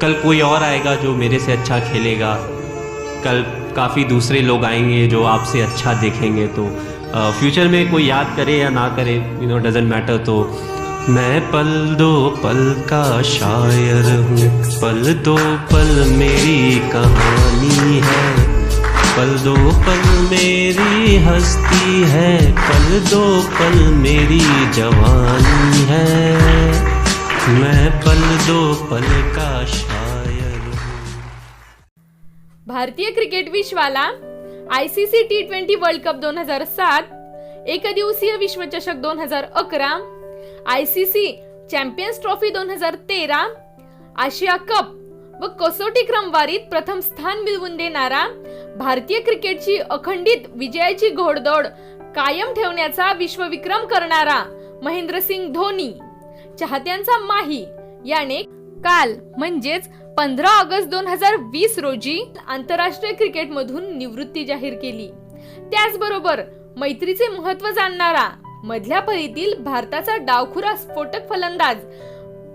कल कोई और आएगा जो मेरे से अच्छा खेलेगा। कल काफ़ी दूसरे लोग आएँगे जो आपसे अच्छा देखेंगे तो फ्यूचर में कोई याद करे या ना करे यू नो डजेंट मैटर तो मैं पल दो पल का शायर हूँ। पल दो पल मेरी कहानी है। पल दो पल मेरी हस्ती है। पल दो पल मेरी जवानी है। मैं पल दो पल का शायर भारतीय cricket विश्वाला I C C T twenty world cup दोन हजार सात एकदिवसीय विश्वचषक दोन हजार अकरा I C C champions trophy दोन हजार तेरा आशिया कप व कसोटी क्रमवारीत प्रथम स्थान मिळवून देणारा भारतीय क्रिकेटची अखंडित विजयाची घोडदौड कायम ठेवण्याचा विश्वविक्रम करणारा महेंद्रसिंग धोनी. चाहत्यांचा माही. याने काल म्हणजेच पंधरा ऑगस्ट दोन हजार वीस रोजी आंतरराष्ट्रीय क्रिकेटमधून निवृत्ती जाहीर केली. त्याचबरोबर मैत्रीचे महत्त्व जाणणारा मधल्या फळीतील भारताचा डावखुरा स्फोटक फलंदाज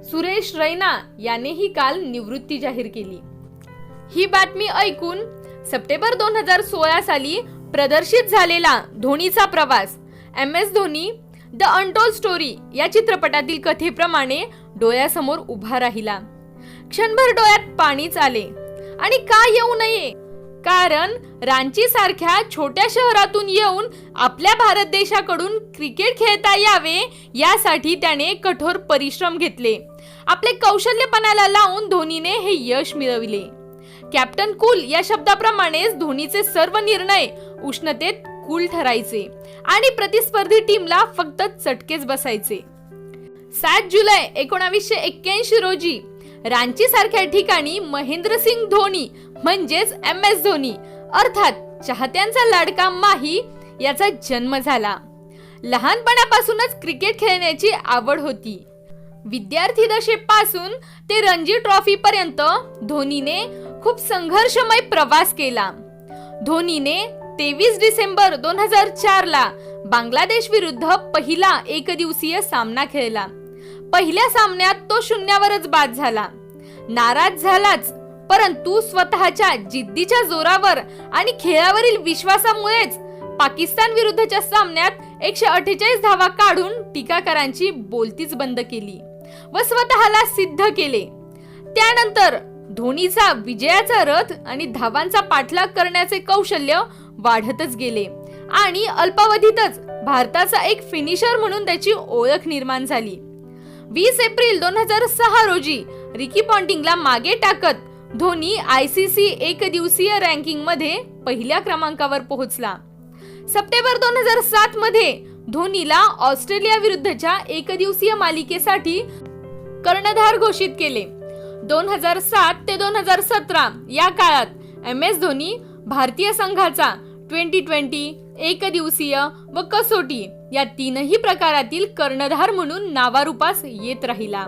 सुरेश रैना यानेही काल निवृत्ती जाहीर केली. ही बातमी ऐकून सप्टेंबर दोन हजार सोळा साली प्रदर्शित झालेला धोनीचा प्रवास. M S Dhoni the untold story या चित्रपटातील कथेप्रमाणे डोळ्यासमोर उभा राहिला. क्षणभर डोळ्यात पाणीच आले. आणि का येऊ नये? कारण रांची सारख्या छोट्या शहरातून येऊन आपल्या भारत देशाकडून क्रिकेट खेळता यावे यासाठी त्याने कठोर परिश्रम घेतले. आपले कौशल्यपणाला लावून धोनीने हे यश मिळविले. कॅप्टन कूल या शब्दाप्रमाणेच धोनीचे सर्व निर्णय उष्णतेत कूल ठरायचे आणि प्रतिस्पर्धी टीमला फक्त चटकेच बसायचे. सात जुलै एकोणावीसशे एक्क्याऐंशी रोजी रांची सारख्या ठिकाणी महेंद्रसिंग धोनी म्हणजेच एम एस धोनी अर्थात चाहत्यांचा लाडका माही याचा जन्म झाला. लहानपणापासूनच क्रिकेट खेळण्याची आवड होती. विद्यार्थी दशेपासून ते रणजी ट्रॉफी पर्यंत धोनीने खूप संघर्षमय प्रवास केला. धोनीने तेवीस डिसेंबर दोन हजार चार ला बांगलादेश विरुद्ध पहिला एकदिवसीय सामना खेळला. पहिल्या सामन्यात तो शून्यावरच बाद झाला. नाराज झालाच परंतु स्वतःच्या जिद्दीच्या जोरावर आणि खेळावरील विश्वासामुळेच पाकिस्तान विरुद्धच्या सामन्यात एकशे अठ्ठेचाळीस धावा काढून टीकाकारांची बोलतीच बंद केली व स्वतःला सिद्ध केले. त्यानंतर धोनीचा विजयाचा रथ आणि धावांचा पाठलाग करण्याचे कौशल्य वाढतच गेले. आणि अल्पावधीतच भारताचा एक फिनिशर म्हणून त्याची ओळख निर्माण झाली. वीस एप्रिल दोन हजार सहा रोजी रिकी पॉन्टिंगला मागे टाकत धोनी आय सी सी एक दिवसीय रँकिंगमध्ये पहिल्या क्रमांकावर पोहोचला. सप्टेंबर दोन हजार सात मध्ये धोनीला ऑस्ट्रेलिया विरुद्धच्या एकदिवसीय मालिकेसाठी कर्णधार घोषित केले. दोन हजार सात ते दोन हजार सतरा या काळात एम एस धोनी भारतीय संघाचा ट्वेंटी ट्वेंटी एक दिवसीय व कसोटी या तीनही प्रकारातील कर्णधार म्हणून नावारूपास येत राहिला.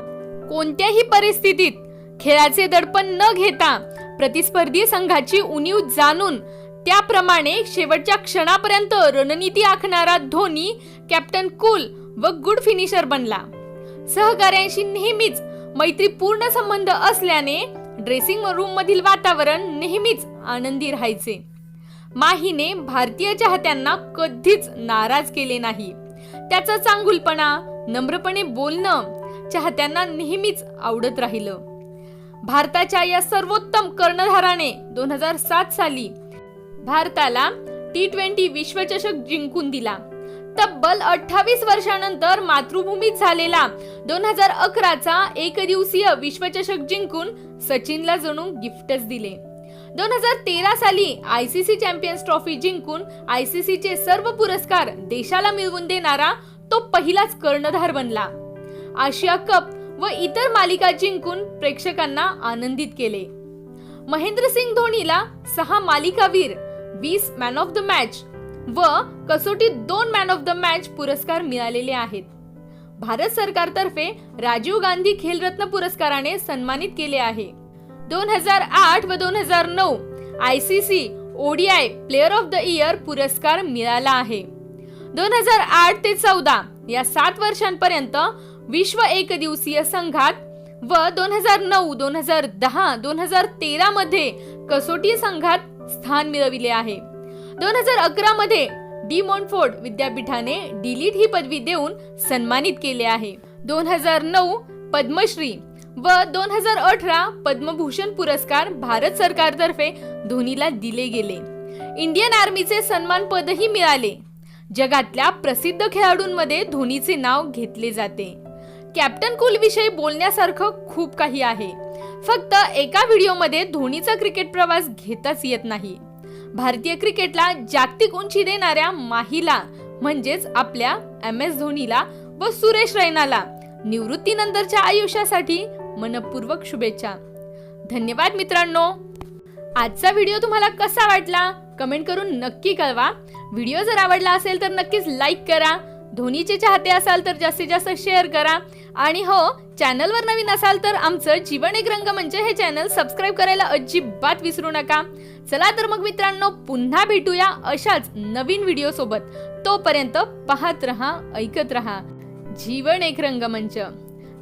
कोणत्याही परिस्थितीत खेळाचे दडपण न घेता प्रतिस्पर्धी संघाची उणीव जाणून त्याप्रमाणे शेवटच्या क्षणापर्यंत रणनीती आखणारा धोनी कॅप्टन कूल व गुड फिनिशर बनला. सहकाऱ्यांशी नेहमीच मैत्रीपूर्ण संबंध असल्याने ड्रेसिंग रूम मधील वातावरण नेहमीच आनंदी राहायचे. माहीने भारतीय चाहत्यांना कधीच नाराज केले नाही. त्याचा चांगुलपणा नम्रपणे बोलणं चाहत्यांना नेहमीच आवडत राहिलं. भारताच्या या सर्वोत्तम कर्णधाराने दोन हजार सात साली भारताला टी ट्वेंटी विश्वचषक जिंकून दिला. तब्बल अठ्ठावीस वर्षानंतर मातृभूमीत झालेला दोन हजार अकराचा एकदिवसीय विश्वचषक जिंकून सचिनला जणू गिफ्टच दिले. दोन हजार तेरा साली I C C champions trophy जिंकून आय सी सीचे सर्व पुरस्कार देशाला मिळवून देणारा तो पहिलाच कर्णधार बनला. आशिया कप व इतर मालिका जिंकून प्रेक्षकांना आनंदित केले. महेंद्रसिंग धोनीला सहा मालिकावीर वीस मॅन ऑफ द मॅच व कसोटीत दोन मॅन ऑफ द मॅच पुरस्कार मिळालेले आहेत. भारत सरकारतर्फे राजीव गांधी खेलरत्न पुरस्काराने सन्मानित केले आहे. दोन हजार आठ व दोन हजार नऊ I C C ODI player of the year पुरस्कार मिळाला आहे. दोन हजार आठ ते चौदा या सात वर्षांपर्यंत विश्व एकदिवसीय संघात व दोन हजार नऊ दोन हजार दहा दोन हजार तेरा मध्ये कसोटी संघात स्थान मिळविले आहे. दोन हजार अकरा मध्ये डी मॉन्टफोर्ड विद्यापीठाने डिलीट ही पदवी देऊन सन्मानित केले आहे. दोन हजार नऊ पद्मश्री व दोन हजार अठरा पद्मभूषण पुरस्कार भारत सरकारतर्फे धोनीला दिले गेले. इंडियन आर्मीचे सन्मान पदही मिळाले. जगातल्या प्रसिद्ध खेळाडूंमध्ये धोनीचे नाव घेतले जाते. कॅप्टन कूल विषयी बोलण्यासारखं खूप काही आहे. फक्त एका व्हिडिओमध्ये धोनीचा क्रिकेट प्रवास घेताच येत नाही. भारतीय क्रिकेटला जागतिक उंची देणाऱ्या माहीला म्हणजेच आपल्या एम एस धोनीला व सुरेश रैनाला निवृत्तीनंतरच्या आयुष्यासाठी मनपूर्वक शुभेच्छा. धन्यवाद मित्रांनो. आजचा व्हिडिओ तुम्हाला कसा वाटला? कमेंट करून नक्की कळवा. व्हिडिओ जर आवडला असेल तर नक्कीच लाईक करा. धोनीचे चाहते असाल तर जास्तीत जास्त शेअर करा. आणि हो चॅनलवर नवीन असाल तर आमचं जीवन एक रंग म्हणजे हे चॅनल सबस्क्राईब करायला अजिबात विसरू नका. चला तर मग मित्रांनो पुन्हा भेटूया अशाच नवीन व्हिडिओ सोबत. तोपर्यंत पाहत रहा ऐकत रहा. जीवन एक रंगमंच